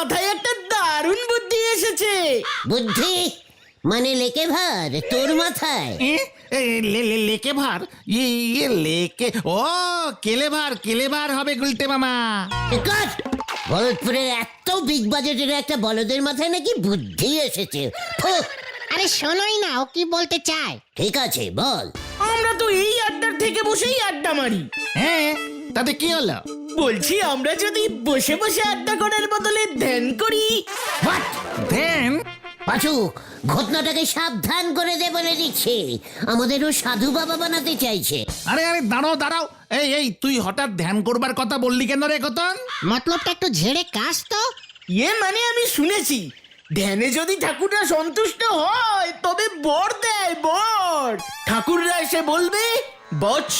মাথায় একটা দারুণ বুদ্ধি এসেছে। বুদ্ধি? মানে লেকে ভার? তোর মাথায়? এ, এ, লে- লে- লেকে ভার? ইয়ে ইয়ে লেকে। ও কেলে ভার কেলে ভার হবে গুলটে মামা। কাট! ভরতপুরের এত বিগ বাজেটের একটা বলদের মাথায় নাকি বুদ্ধি এসেছে। ফু, আরে শোনোই না ও কি বলতে চায়? ঠিক আছে বল। আমরা তো এই আড্ডার থেকে বসেই আড্ডা মারি। হ্যাঁ তাতে কি হলো? বলছি আমরা যদি বসে বসে আড্ডা করার বদলে ধ্যান করি। হোয়াট দেন পাচু ঘটনাটাকে সাবধান করে দে বলে দিচ্ছি। আমাদেরও সাধু বাবা বানাতে চাইছে। আরে আরে দাঁড়াও দাঁড়াও। এই এই তুই হঠাৎ ধ্যান করবার কথা বললি কেন রে কতন? মতলবটা একটু ঝেড়ে কাশ তো। ইয়ে মানে আমি শুনেছি ধ্যানে যদি ঠাকুররা সন্তুষ্ট হয় তবে বর দেয় বর। ঠাকুররা এসে বলবে বৎস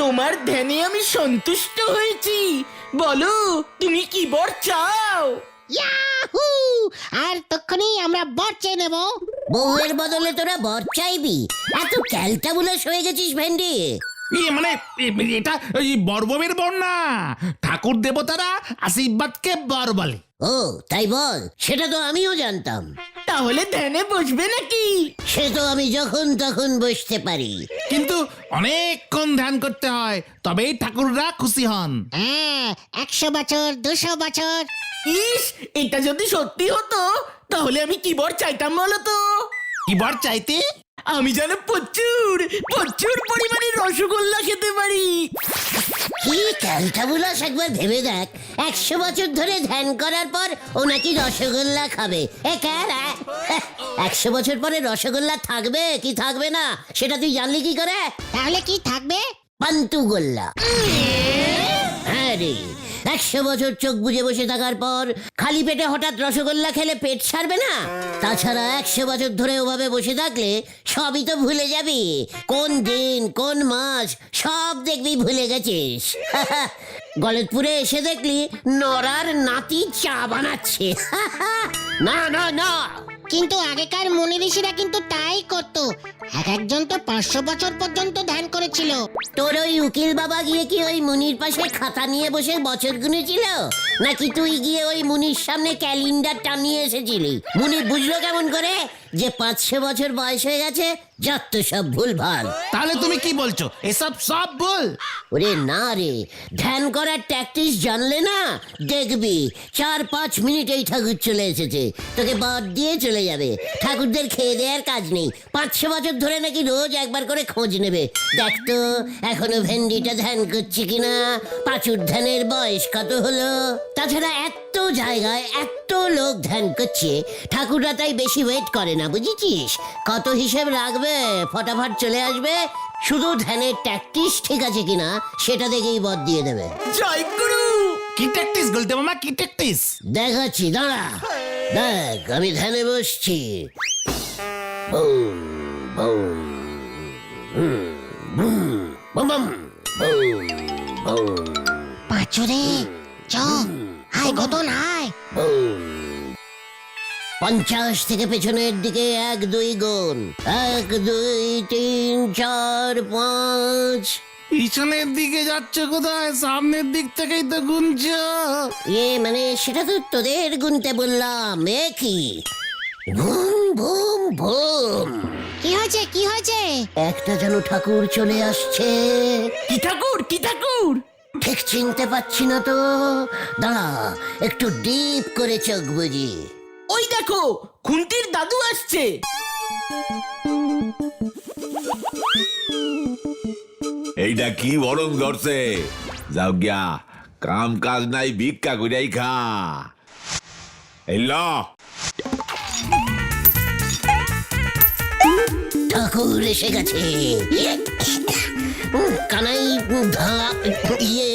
তোমার ধ্যানে আমি সন্তুষ্ট হয়েছি। বলো তুমি কি বর চাও? ইয়াহু! আর তখনই আমরা বর চেয়ে নেব। বউয়ের বদলে তোরা বর চাইবি। এত ক্যালটাবুলাস হয়ে গেছিস ভেন্ডি। ইয়ে মানে এ- এটা ওই বর্বমের বর না। ঠাকুর দেবতারা আশীর্বাদকে বর বলে। ও তাই বল। সেটা তো আমিও জানতাম। তাহলে ধ্যানে বসবে নাকি? সে তো আমি যখন তখন বসতে পারি। কিন্তু অনেকক্ষণ ধ্যান করতে হয় তবেই ঠাকুররা খুশি হন। হ্যাঁ একশো বছর দুশো বছর। ইস এটা যদি সত্যি হতো তাহলে আমি কি বর চাইতাম বলো তো? কি বর চাইতে? আমি যেন প্রচুর প্রচুর পরিমাণে রসগোল্লা খেতে পারি। কি ক্যালটাবুলাস একবার ভেবে দেখ। একশো বছর ধরে ধ্যান করার পর ও নাকি রসগোল্লা খাবে। এ ক্যারা একশো বছর পরে রসগোল্লা থাকবে? কি থাকবে না? সেটা তুই জানলি কি করে? তাহলে কি থাকবে? পান্তু গোল্লা হ্যাঁ রে। একশো বছর চোখ বুজে বসে থাকার পর খালি পেটে হঠাৎ রসগোল্লা খেলে পেট সারবে না? তাছাড়া একশো বছর ধরে ওভাবে বসে থাকলে সবই তো ভুলে যাবি। কোন দিন, কোন মাস, সব দেখবি ভুলে গেছিস। গলতপুরে এসে দেখলি নরার নাতি চা বানাচ্ছে। না না না। কিন্তু আগেকার মুনি ঋষিরা কিন্তু তাই করত। এক একজন তো পাঁচশো বছর পর্যন্ত ধ্যান করেছিল। তোর ওই উকিল বাবা গিয়ে কি ওই মুনির পাশে খাতা নিয়ে বসে বছর গুনেছিল? নাকি তুই গিয়ে ওই মুনির সামনে ক্যালেন্ডার টানিয়ে এসেছিলি? মুনি বুঝলো কেমন করে? যে পাঁচ ছ বছর বয়স হয়ে গেছে যত সব ভুল ভালো তাহলে তুমি কি বলছো? এসব সব বল ওরে না রে ধ্যান করার ট্যাকটিস জানলে না দেখবি চার পাঁচ মিনিটেই ঠাকুর চলে এসেছে। তোকে বাদ দিয়ে চলে যাবে। ঠাকুরদের খেয়ে দেওয়ার কাজ নেই। পাঁচশো বছর ধরে নাকি রোজ একবার করে খোঁজ নেবে। দেখ তো এখনও ভেন্ডিটা ধ্যান করছে কিনা? পাঁচুর ধ্যানের বয়স কত হলো? তাছাড়া এত জায়গায় এত লোক ধ্যান করছে ঠাকুররা তাই বেশি ওয়েট করে না। বুঝেছিস? কত হিসেব রাখবে ফটাফট চলে আসবে শুধু ধ্যানের ট্যাকটিস ঠিক আছে কিনা সেটা দেখেই বদ দিয়ে দেবে। জয় গুরু! কি ট্যাকটিস বলতে মামা কি ট্যাকটিস দেখাচ্ছি দাঁড়া। দেখ আমি ধ্যানে বসছি। বুম, বুম, হুম, boom, boom, boom, boom, boom, পাঁচুরে চ হাই ঘটন হাই বুম। পঞ্চাশ থেকে পেছনের দিকে এক দুই গুণ। এক দুই তিন চার পাঁচ। পিছনের দিকে যাচ্ছ কোথায়? সামনের দিক থেকেই তো গুনছ। ইয়ে মানে সেটা তো তোদের গুনতে বললাম এ কি? ভুম ভুম ভুম। কি হয়েছে? কি হয়েছে? একটা যেন ঠাকুর চলে আসছে। কি ঠাকুর? কি ঠাকুর? ঠিক চিনতে পাচ্ছি না তো। দাঁড়া একটু ডিপ করে চোখ বুঝি ওই দেখো খুন্তির দাদু আসছে। এইটা কি বরং ধরছে যাও গিয়া কাম কাজ নাই ভিক্ষা করিয়াই খা। এই ল। ঠাকুর এসে গেছে। কানাই ধা ইয়ে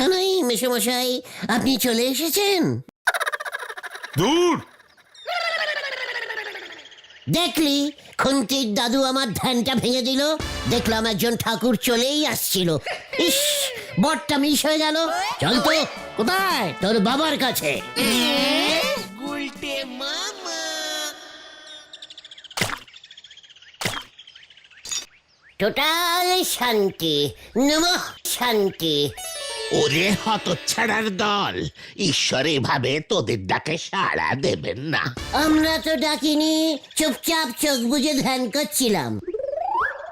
কানাই মেশামশাই আপনি চলে এসেছেন? দূর! দেখলি? খুন্তির দাদু আমার ধ্যানটা ভেঙে দিল। দেখলাম একজন ঠাকুর চলেই আসছিল। ইস, বরটা মিস হয়ে গেল। চল তো, কোথায়? তোর বাবার কাছে। টোটাল শান্তি, নম শান্তি। ওরে হতচ্ছাড়ার দল। ঈশ্বর এভাবে তোদের ডাকে সাড়া দেবেন না। আমরা তো ডাকিনি চুপচাপ চোখ বুজে ধ্যান করছিলাম।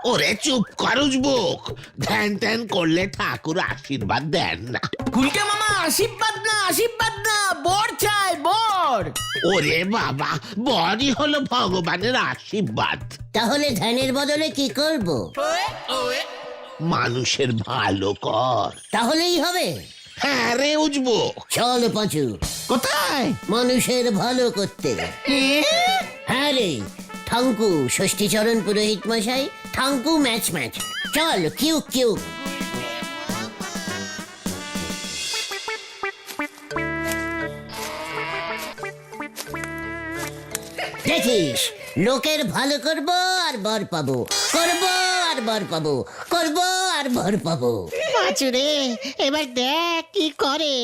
ওরে চুপ কর উজবুক ধ্যান ধ্যান করলে ঠাকুর আশীর্বাদ দেন না। গুলকে মামা আশীর্বাদ না আশীর্বাদ না বর চাই বর। ওরে বাবা বরই হলো ভগবানের আশীর্বাদ। তাহলে ধ্যানের বদলে কি করব? মানুষের ভালো কর। তাহলেই হবে। হ্যাঁ রে চল পাঁচু। কোথায়? মানুষের ভালো করতে। হ্যাঁ রে ঠাঙ্কু ষষ্ঠীচরণ পুরোহিত মশাই ঠাঙ্কু ম্যাচ ম্যাচ। চল কিউ কিউ। দেখিস লোকের ভালো করব আর বর পাবো। করব আর বর পাবো। করব আর বর পাবো। পাঁচুরে এবার দেখ কি করে।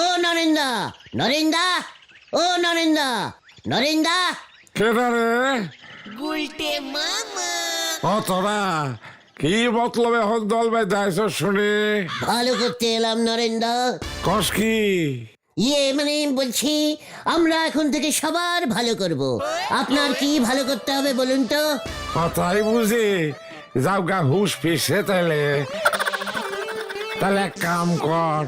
ও নরেন্দা নরেন্দা ও নরেন্দা নরেন্দা। কেদারে ও তোরা কি মতলবে হক দল বেঁধাইছ শুনি? ভালো করতে এলাম নরেন্দা। কস কি? ইয়ে মানে বলছি, আমরা এখন থেকে সবার ভালো করব। আপনার কি ভালো করতে হবে বলুন তো? কথাই বুঝি, যাও গা হুস পিছে তাহলে। তাহলে এক কাম কর,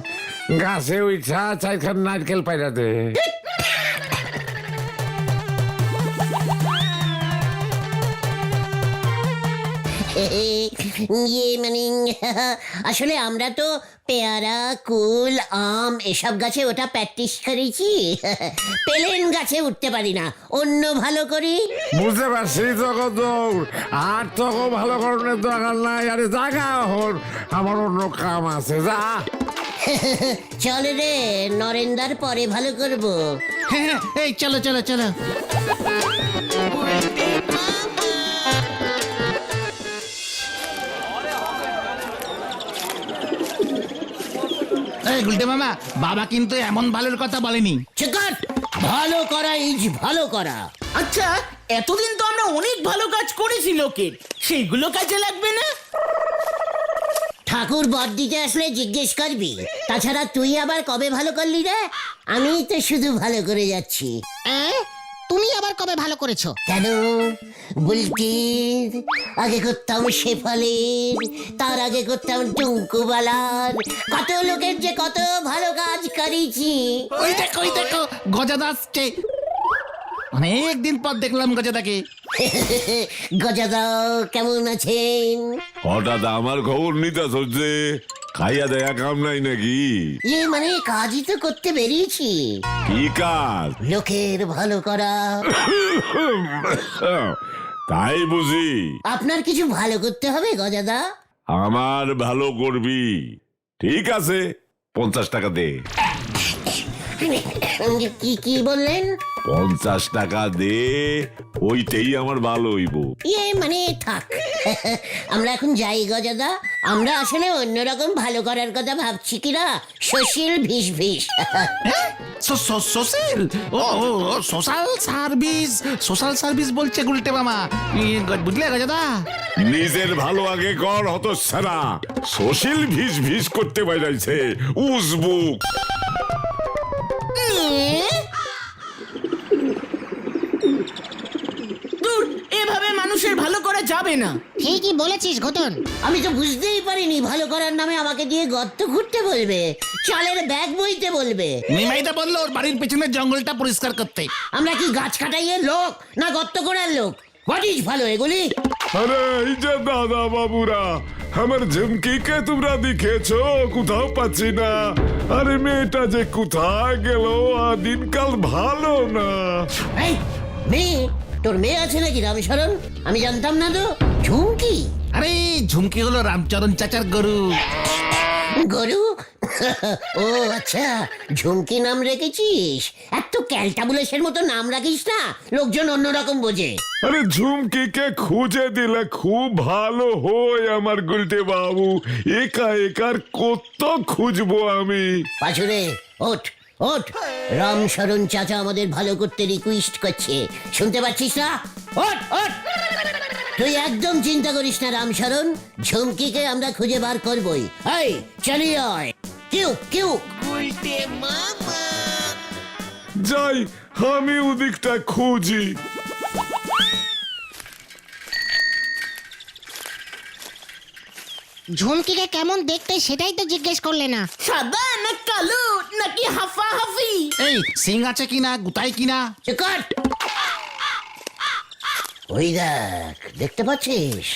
গাছে উঠা চাইখান নারকেল পাইরা দে। ইয়ে মানে আসলে আমরা তো পেয়ারা কুল আম এসব গাছে ওটা প্র্যাকটিস করেছি। পেলেন গাছে উঠতে পারি না। অন্য ভালো করি? বুঝতে পারছি তোকে দৌড়। আর তোকে ভালো করণের দরকার নাই। আরে জাগা হর আমার অন্য কাম আছে যা। চল রে নরেন্দার পরে ভালো করব। হ্যাঁ হ্যাঁ, এই চলো চলো চলো। এই গুলটে মামা বাবা কিন্তু এমন ভালোর কথা বলেনি। চিকট ভালো করা ইজ ভালো করা। আচ্ছা এতদিন তো আমরা অনেক ভালো কাজ করেছি লোকের। সেইগুলো কাজে লাগবে না? ঠাকুর বর দিতে আসলে জিজ্ঞেস করবি। তাছাড়া তুই আবার কবে ভালো করলি রে? আমি তো শুধু ভালো করে যাচ্ছি। অ্যাঁ? তুমি আবার কবে ভালো করেছ? কেন? বুলটির আগে করতাম শেফালির তার আগে করতাম টুঙ্কুবালার কত লোকের যে কত ভালো কাজ করেছি। ওই দেখো ওই দেখো গজাদা আসছে। অনেক দিন পর দেখলাম গজাদাকে। গজাদা কেমন আছেন? হঠাৎ আমার খবর নিতে হচ্ছে খাইয়া দেয়া কাম নাই নাকি? ইয়ে মানে কাজই তো করতে বেরিয়েছি। কি কাজ? লোকের ভালো করা। তাই বুঝি। আপনার কিছু ভালো করতে হবে গজাদা? আমার ভালো করবি। ঠিক আছে পঞ্চাশ টাকা দে। কি কি বললেন? পঞ্চাশ টাকা দে ওইটাই আমার ভালো হইব। ইয়ে মানে থাক। আমরা এখন যাই গজাদা আমরা আসলে অন্যরকম ভালো করার কথা ভাবছি কিনা সুশীল ভিস ভিস। সো- সো- সোশ্যাল ও সোশ্যাল সার্ভিস সোশ্যাল সার্ভিস বলছে গুলটে মামা। বুঝলে গজাদা নিজের ভালো আগে কর হত সারা সোশিল ভিস ভিস করতে বাইরাইছে উজবুক দূর এভাবে মানুষের ভালো করা যাবে না। ঠিকই বলেছিস ঘটন। আমি তো বুঝতেই পারিনি ভালো করার নামে আমাকে দিয়ে গর্ত ঘুরতে বলবে চালের ব্যাগ বইতে বলবে। নিমাইদা বলল ওর বাড়ির পেছনে জঙ্গলটা পরিষ্কার করতে। আমরা কি গাছ কাটাইয়ের লোক না গর্ত করার লোক? হোয়াট ইজ ভালো এগুলি? আরে এই যে দাদা বাবুরা আমার ঝুমকিকে তোমরা দেখেছ? কোথাও পাচ্ছি না। আরে মেয়েটা যে কোথায় গেল আর দিনকাল ভালো না। এই মেয়ে তোর মেয়ে আছে নাকি রামেশ্বরণ আমি জানতাম না তো। ঝুমকি? আরে ঝুমকি হলো রামচরণ চাচার গরু। গরু? ও আচ্ছা। ঝুমকি নাম রেখেছিস? এত ক্যালটাবুলেসের মতো নাম রাখিস না লোকজন অন্যরকম বোঝে। আরে ঝুমকিকে খুঁজে দিলে খুব ভালো হয় আমার গুলটে বাবু। একা একার কত খুঁজবো আমি? পাছুরে ওঠ। ওঠ। রামশরণ চাচা আমাদের ভালো করতে রিকোয়েস্ট করছে। শুনতে পাচ্ছিস না? ওঠ ওঠ। তুই একদম চিন্তা করিস না রামশরণ ঝুমকিকে আমরা খুঁজে বার করবই। এই চালিয়ে আয়। কিউ কিউ যাই আমি ওদিকটা খুঁজি। ঝুমকিকে কেমন দেখতে সেটাই তো জিজ্ঞেস করলে না। সাদা না কালো? নাকি হাফা হাফি এই সিং আছে কিনা গুতাই কিনা? চিকট ওই দেখ দেখতে পাচ্ছিস?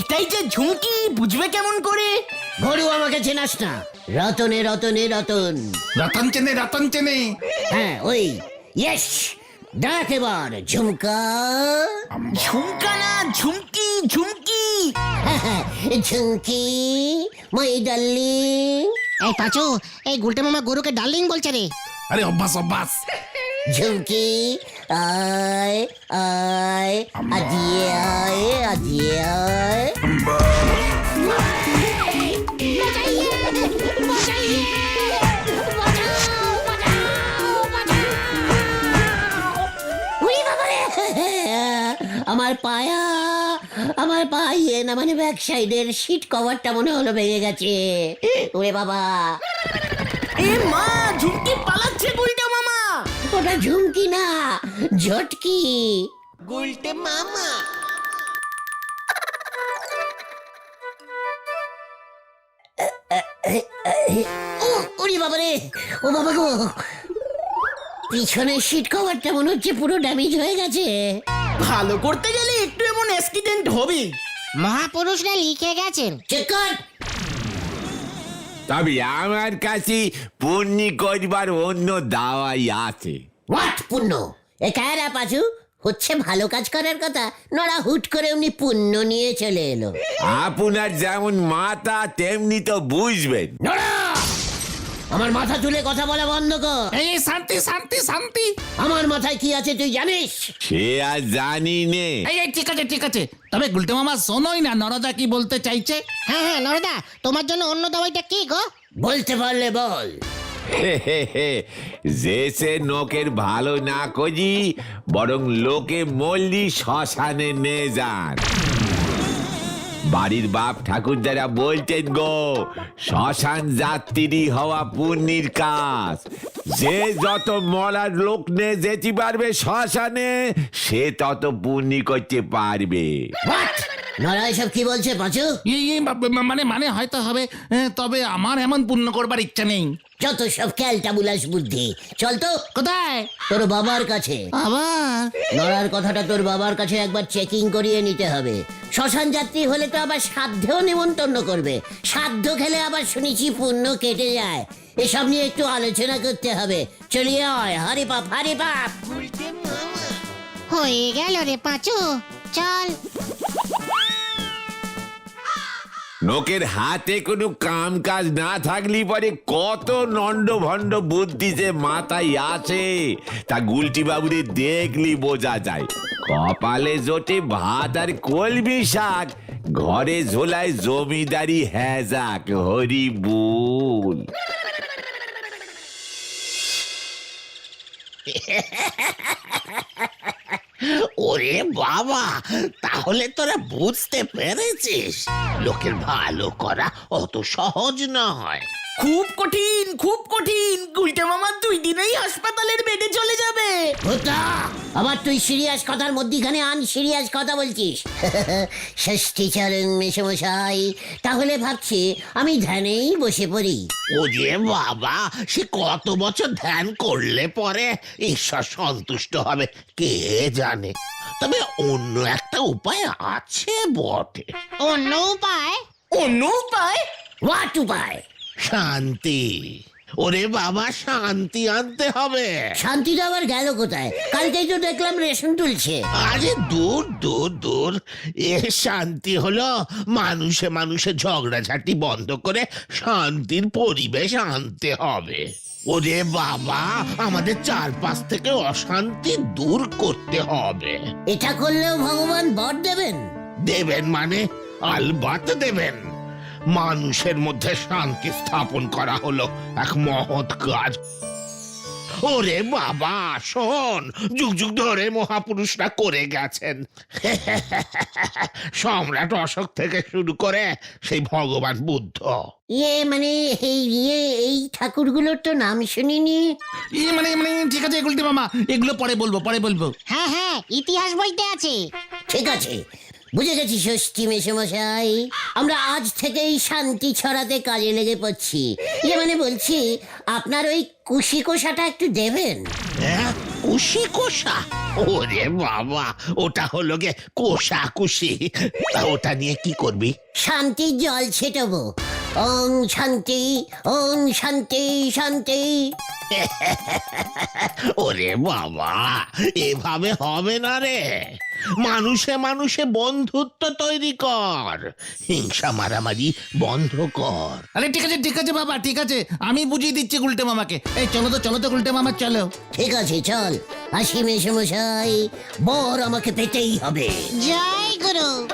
এটাই যে ঝুমকি বুঝবে কেমন করে? গরু আমাকে চেনাস না। রতনে রতনে রতন। রতন চেনে রতন চেনে। হ্যাঁ ওই। ইয়েস দেখ এবার ঝুমকা। ঝুমকা না ঝুমকি ঝুমকি। ঝুমকি মাই ডার্লিং এই পাচু এই গুলটে মামা গরুকে ডার্লিং বলছে রে। আরে অভ্যাস অভ্যাস। ঝুমকি আয় আয় আজিয়ে আয় আজিয়ে আয়। আমার পায়া আমার পায়ে না মানে ব্যাক সাইডের সিট কভারটা মনে হলো ভেঙে গেছে। ওরে বাবা। এ মা ঝুমকি পালাচ্ছে গুলটা মামা। ওটা ঝুমকি না ঝটকি। ও ওরে বাবারে ও বাবা গো। পিছনের সিট কভারটা মনে হচ্ছে পুরো ড্যামেজ হয়ে গেছে। ভালো করতে গেলে অ্যাক্সিডেন্ট হবে। মহাপুরুষরা লিখে গেছেন। চেক কর। তবে আমার কাছে পুণ্যি করবার অন্য দাওয়াই আছে। হোয়াট পুণ্য? এ কায়রা পাচু হচ্ছে ভালো কাজ করার কথা। নড়া হুট করে এমনি পুণ্য নিয়ে চলে এলো। আপনার যেমন মাথা তেমনি তো বুঝবেন। নড়া! আমার মাথা তুলে কথা বলা বন্ধ কর। এই শান্তি শান্তি শান্তি। আমার মাথায় কি আছে তুই জানিস? সে আর জানি নে এই এই, ঠিক আছে ঠিক আছে। তবে গুলটে মামা শোনোই না নরদা কি বলতে চাইছে? হ্যাঁ হ্যাঁ নরদা তোমার জন্য অন্য দাওয়াইটা কি গো? বলতে পারলে বল। যে সে নোকের ভালো না করি বরং লোকে মল্লি শ্মশানে নে যান। বাড়ির বাপ ঠাকুর যারা বলতেন গো শ্মশান যাত্রী হওয়া পুণ্যির কাজ। যে যত মরার লোক নে যেতে পারবে শ্মশানে সে তত পুণ্যি করতে পারবে। এসব কি বলছে পাচু? মানে মানে হয়তো হবে তবে আমার এমন পূর্ণ করবার ইচ্ছা নেই। যত সব ক্যালটা বুলাস বুদ্ধি। চল তো। কোথায়? তোর বাবার কাছে। আবার নড়ার কথাটা তোর বাবার কাছে একবার চেকিং করিয়ে নিতে হবে। শ্মশান যাত্রী হলে তো আবার সাধ্যেও নিমন্ত্রণ করবে। সাধ্য খেলে আবার শুনেছি পুণ্য কেটে যায়। এসব নিয়ে একটু আলোচনা করতে হবে। চলিয়ে আয়। হারি পাপ হারি পাপ। হয়ে গেল রে পাচু। চল। লোকের হাতে কোনো কাম কাজ না থাকলে পরে কত নন্ড ভণ্ড বুদ্ধি যে মাথায় আছে। তা গুলটি বাবুরে দেখলি বোঝা যায়। কপালে জোটে ভাত আর কলবি শাক, ঘরে ঝোলায় জমিদারি হ্যাজাক হরি বুল। ওরে বাবা তাহলে তোরা বুঝতে পেরেছিস। লোকের ভালো করা অত সহজ নয়। খুব কঠিন খুব কঠিন। গুলটা মামা দুই দিনেই হাসপাতালের বেডে চলে যাবে। ভূতা আবার তুই সিরিয়াস কথার মধ্যিখানে আন সিরিয়াস কথা বলছিস। ষষ্ঠী চরণ মেশমশাই তাহলে ভাবছি আমি ধ্যানেই বসে পড়ি। ও যে বাবা সে কত বছর ধ্যান করলে পরে ঈশ্বর সন্তুষ্ট হবে কে জানে? তবে অন্য একটা উপায় আছে বটে। অন্য উপায়? অন্য উপায়? হোয়াট উপায়? শান্তি। ওরে বাবা শান্তি আনতে হবে। শান্তিটা আবার গেল কোথায়? কালকেই তো দেখলাম রেশন তুলছে। আরে দূর দূর দূর। এ শান্তি হলো মানুষে মানুষে ঝগড়াঝাটি বন্ধ করে শান্তির পরিবেশ আনতে হবে। ওরে বাবা আমাদের চারপাশ থেকে অশান্তি দূর করতে হবে। এটা করলেও ভগবান বর দেবেন। দেবেন মানে আলবাত দেবেন। মানুষের মধ্যে শান্তি স্থাপন করা হলো। এক মহৎ কাজ। ওরে বাবা শোন যুগ যুগ ধরে মহাপুরুষরা করে গেছেন। সম্রাট অশোক থেকে শুরু করে সেই ভগবান বুদ্ধ। ইয়ে মানে এই ইয়ে এই ঠাকুরগুলোর তো নাম শুনিনি। ই মানে মানে ঠিক আছে গুলটে মামা এগুলো পরে বলব পরে বলব। হ্যাঁ হ্যাঁ ইতিহাস বইতে আছে। ঠিক আছে। বুঝে গেছি ষষ্ঠী মেশমশাই আমরা আজ থেকেই শান্তি ছড়াতে কাজে লেগে পড়ছি। ইয়ে মানে বলছি আপনার ওই কুশি কোষাটা একটু দেবেন? হ্যাঁ কুশি কোষা ওরে বাবা ওটা হলো গে কোষা কুশি তা ওটা নিয়ে কি করবি? শান্তির জল ছেটাবো। ওং শান্তি ওং শান্তি শান্তি। ওরে বাবা এভাবে হবে না রে। মানুষে মানুষে বন্ধুত্ব তৈরি কর। হিংসা মারামারি বন্ধ কর। আরে ঠিক আছে ঠিক আছে বাবা ঠিক আছে। আমি বুঝিয়ে দিচ্ছি গুলটে মামাকে। এই চলো তো চলো তো গুলটে মামা চলো। ঠিক আছে চল। আসি মেশমশাই বর আমাকে পেতেই হবে। জয় গুরু।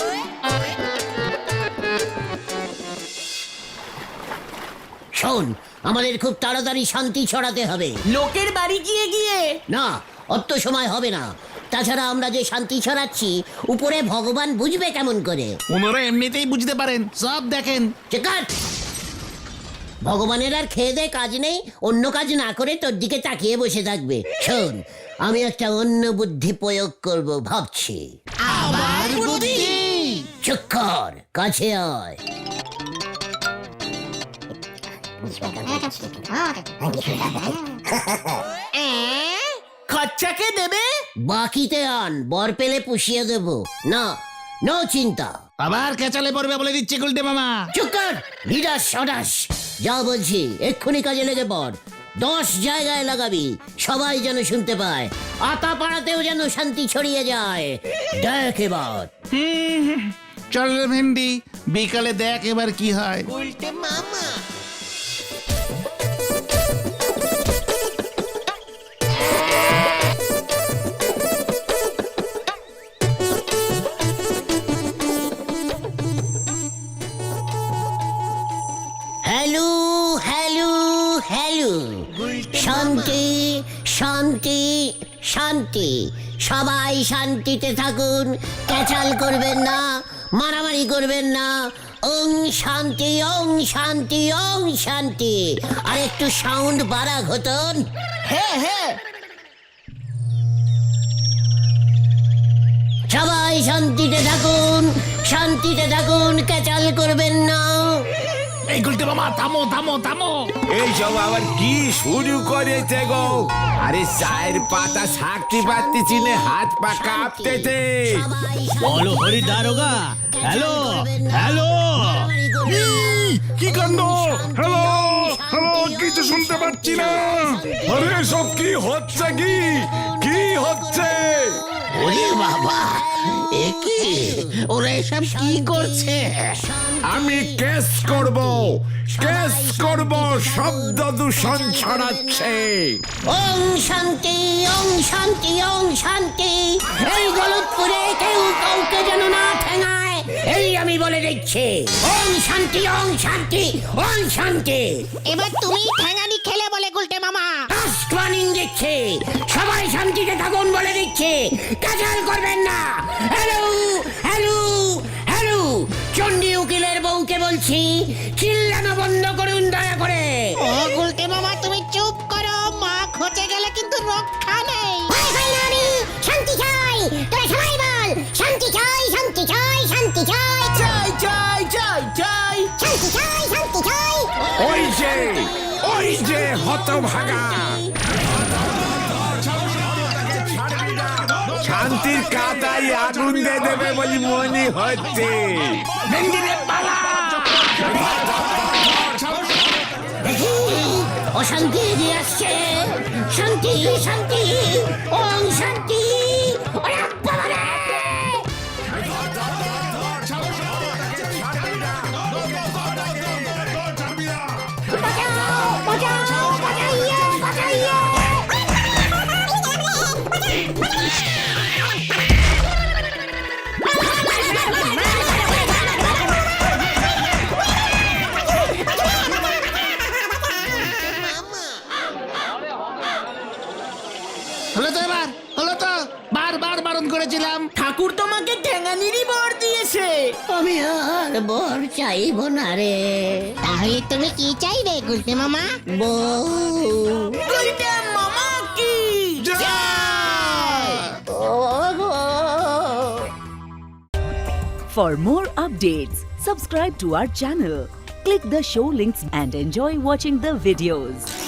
শোন আমাদের খুব তাড়াতাড়ি শান্তি ছড়াতে হবে। লোকের বাড়ি গিয়ে গিয়ে। না অত সময় হবে না। তাছাড়া আমরা যে শান্তি ছড়াচ্ছি উপরে ভগবান বুঝবে কেমন করে। ওনারা এমনিতেই বুঝতে পারেন। সব দেখেন। চেকাট ভগবানের আর খেয়ে কাজ নেই অন্য কাজ না করে তোর দিকে তাকিয়ে বসে থাকবে। শোন আমি একটা অন্য বুদ্ধি প্রয়োগ করব ভাবছি। আবার বুদ্ধি! চুপ কর কাছে আয়। খরচাকে দেবে? বাকিতে আন বর পেলে পুষিয়ে দেব। না নো চিন্তা। আবার কেচালে পড়বে বলে দিচ্ছি গুলটে মামা। চুপ কর ভিডাস সদাস যা বলছি এক্ষুনি কাজে লেগে পড়। দশ জায়গায় লাগাবি সবাই যেন শুনতে পায়। আতা পাড়াতেও যেন শান্তি ছড়িয়ে যায়। দেখ এবার। চল রে ভেন্ডি বিকালে দেখ এবার কি হয়। Hello hello. শান্তি শান্তি শান্তি। সবাই শান্তিতে থাকুন, ক্যাচাল করবেন না, মারামারি করবেন না। ওং শান্তি ওং শান্তি ওং শান্তি। আর একটু সাউন্ড বাড়া ঘটন হ্যাঁ হ্যাঁ। সবাই শান্তিতে থাকুন শান্তিতে থাকুন, ক্যাচাল করবেন না। এই গুলটে মামা থামো থামো থামো। এইসব আবার কি শুরু করেছে গো? আরে চায়ের পাতা থাকতে পারতেছি চিনে হাত পা কাঁপতেছে। বলো হরি দারোগা হ্যালো হ্যালো। কি কাণ্ড? হ্যালো হ্যালো কিছু শুনতে পাচ্ছি না। আরে সব কি হচ্ছে কি? কি হচ্ছে? ওরে বাবা এ কি? ওরা এসব কি করছে? আমি কেস করব কেস করব শব্দ দূষণ ছড়াচ্ছে। ওং শান্তি ওং শান্তি ওং শান্তি। এই গলতপুরে কেউ কাউকে যেন না ঠেঙায়। এই আমি বলে দিচ্ছি। ওম শান্তি ওম শান্তি ওম শান্তি। এবার তুমি ঠ্যাঙানি খেলে বলে গুলটে মামা। ফার্স্ট ওয়ার্নিং দিচ্ছে। সবাই শান্তিতে থাকুন বলে দিচ্ছে। কাজাল করবেন না। হ্যালো হ্যালো হ্যালো চণ্ডী উকিলের বউকে বলছি চিল্লানো বন্ধ শান্তি চাই চাই চাই চাই চাই শান্তি চাই শান্তি চাই ওই যে ওই যে হতভাগা। শান্তির কাতায় আগুন দিয়ে দেবে বলে মনে হচ্ছে। দেখি অশান্তি এগিয়ে আসছে। শান্তি শান্তি। হলো তো বারবার বারণ করেছিলাম ঠাকুর তোমাকে ঠ্যাঙানিরই বর দিয়েছে আমি আর বর চাইব না রে তাহলে তুমি কি চাইবে গুলতে মামা বউ গুলটে মামা কি For more updates, subscribe to our channel, click the show links and enjoy watching the videos.